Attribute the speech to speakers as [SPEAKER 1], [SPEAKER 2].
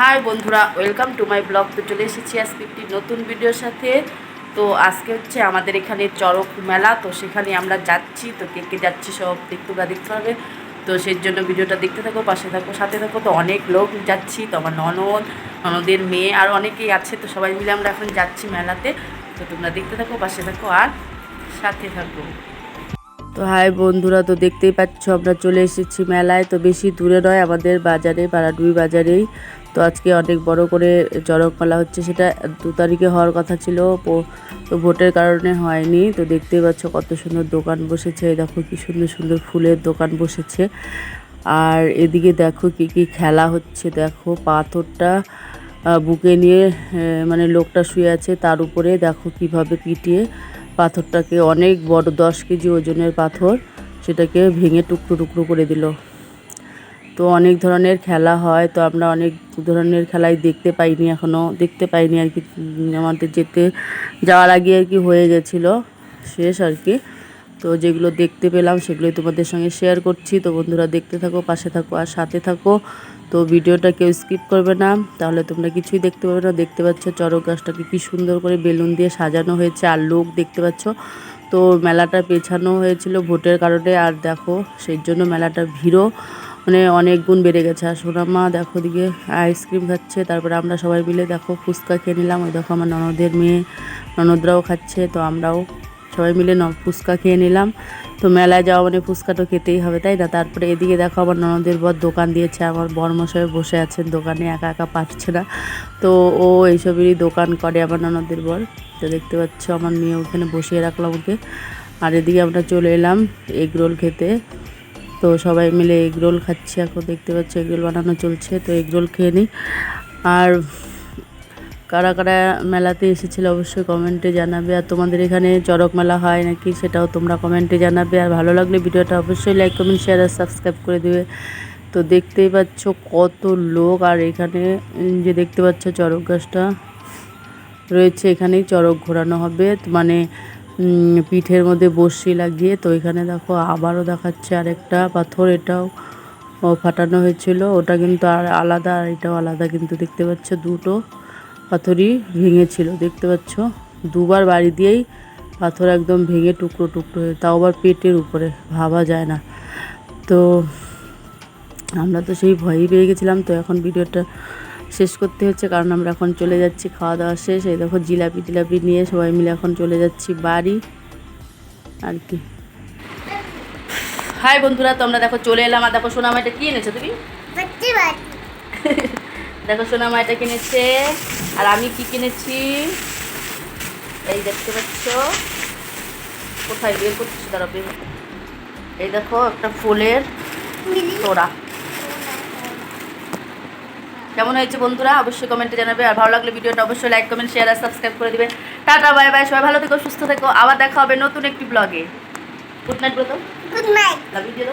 [SPEAKER 1] High বন্ধুরা welcome to my blog তো চলে এসেছি আজকে একটি নতুন ভিডিওর সাথে। তো আজকে হচ্ছে আমাদের এখানে চড়ক মেলা, তো সেখানে আমরা যাচ্ছি। তো কে কে যাচ্ছি সব বা দেখতে হবে তো সেই জন্য ভিডিওটা দেখতে থাকো, পাশে থাকো, সাথে থাকো। তো অনেক লোক যাচ্ছি, তো আমার ননদ, ননদের মেয়ে আর অনেকেই আছে। তো সবাই মিলে আমরা এখন যাচ্ছি মেলাতে। তো তোমরা দেখতে থাকো, পাশে থাকো আর সাথে থাকো। তো হাই বন্ধুরা, তো দেখতেই পাচ্ছ আমরা চলে এসেছি মেলায়। তো বেশি দূরে নয়, আমাদের বাজারে পাড়াডুই বাজারেই। তো আজকে অনেক বড় করে চড়ক মেলা হচ্ছে, সেটা দু তারিখে হওয়ার কথা ছিল তো ভোটের কারণে হয়নি। তো দেখতেই পাচ্ছ কত সুন্দর দোকান বসেছে দেখো কি সুন্দর সুন্দর ফুলের দোকান বসেছে। আর এদিকে দেখো কি কি খেলা হচ্ছে, দেখো পাথরটা বুকে নিয়ে মানে লোকটা শুয়ে আছে, তার উপরে দেখো কীভাবে পিটিয়ে পাথরটাকে অনেক বড় দশ কেজি ওজনের পাথর সেটাকে ভেঙে টুকরো টুকরো করে দিল। তো অনেক ধরনের খেলা হয়, তো আমরা অনেক ধরনের খেলাই দেখতে পাইনি এখনও দেখতে পাইনি আর কি আমাদের যেতে যাওয়ার আগে আর কি হয়ে গেছিল, শেষ আর কি। তো যেগুলো দেখতে পেলাম সেগুলোই তোমাদের সঙ্গে শেয়ার করছি। তো বন্ধুরা দেখতে থাকো, পাশে থাকো আর সাথে থাকো। তো ভিডিওটা কেউ স্কিপ করবে না, তাহলে তোমরা কিছুই দেখতে পাবে না। দেখতে পাচ্ছ চড়ক গাছটাকে কি সুন্দর করে বেলুন দিয়ে সাজানো হয়েছে আর লোক দেখতে পাচ্ছ। তো মেলাটা পেছানো হয়েছিল ভোটের কারণে আর দেখো সেই জন্য মেলাটা ভিড়ও মানে অনেক গুণ বেড়ে গেছে। আর সোনামা দেখো দিকে আইসক্রিম খাচ্ছে, তারপরে আমরা সবাই মিলে দেখো ফুচকা খেয়ে নিলাম। ওই দেখো আমার ননদের মেয়ে, ননদরাও খাচ্ছে, তো আমরাও সবাই মিলে ন ফুচকা খেয়ে নিলাম। তো মেলায় যাওয়া মানে ফুচকা তো খেতেই হবে, তাই না? তারপরে এদিকে দেখো আমার ননদের বর দোকান দিয়েছে, আমার বরমশাই বসে আছেন দোকানে, একা একা পাচ্ছে না। তো ও এইসবেরই দোকান করে আমার ননদের বর। তো দেখতে পাচ্ছ আমার মেয়ে ওখানে বসিয়ে রাখলাম ওকে আর এদিকে আমরা চলে এলাম এগ রোল খেতে। তো সবাই মিলে এগ রোল খাচ্ছি, এখন দেখতে পাচ্ছি এগ রোল বানানো চলছে। তো এগ রোল খেয়ে নিই। আর কারা কারা মেলাতে এসেছিল অবশ্যই কমেন্টে জানাবে। আর তোমাদের এখানে চড়ক মেলা হয় নাকি সেটাও তোমরা কমেন্টে জানাবে। আর ভালো লাগলে ভিডিওটা অবশ্যই লাইক কমেন্ট শেয়ার আর সাবস্ক্রাইব করে দেবে। তো দেখতেই পাচ্ছ কত লোক আর এখানে যে দেখতে পাচ্ছ চড়ক গাছটা। রয়েছে এখানেই চড়ক ঘোরানো হবে। মানে পিঠের মধ্যে বসি লাগিয়ে। তো এখানে দেখো আবারও দেখাচ্ছে আরেকটা পাথর। এটাও ফাটানো হয়েছিল। ওটা কিন্তু আর আলাদা আর এটাও আলাদা কিন্তু দেখতে পাচ্ছ দুটো। পাথরই ভেঙেছিল দেখতে পাচ্ছ? দুবার বাড়ি দিয়েই পাথর একদম ভেঙে টুকরো টুকরো হয়ে তাও আবার পেটের উপরে ভাবা যায় না। তো আমরা তো সেই ভয়ই পেয়ে গেছিলাম তো এখন ভিডিওটা শেষ করতে হচ্ছে কারণ আমরা এখন চলে যাচ্ছি খাওয়া দাওয়া শেষ এই দেখো জিলাপি টিলাপি নিয়ে সবাই মিলে এখন চলে যাচ্ছি বাড়ি আর কি। হাই বন্ধুরা তো আমরা দেখো চলে এলাম আর দেখো সোনামা এটা কি এনেছো তুমি? দেখো সোনা মা এটা কিনেছে। আর আমি কি কিনেছি? এই দেখতে পাচ্ছ। কোথায় বের করছিস? তারা বের এই দেখো একটা ফুলের তোড়া। কেমন হয়েছে বন্ধুরা? অবশ্যই কমেন্টে জানাবে। আর ভালো লাগলে ভিডিওটা অবশ্যই লাইক কমেন্ট শেয়ার আর সাবস্ক্রাইব করে দিবে। টাটা বাই বাই সবাই ভালো থেকো সুস্থ থেকো। আবার দেখা হবে নতুন একটি ব্লগে good night Brata
[SPEAKER 2] good night
[SPEAKER 1] love you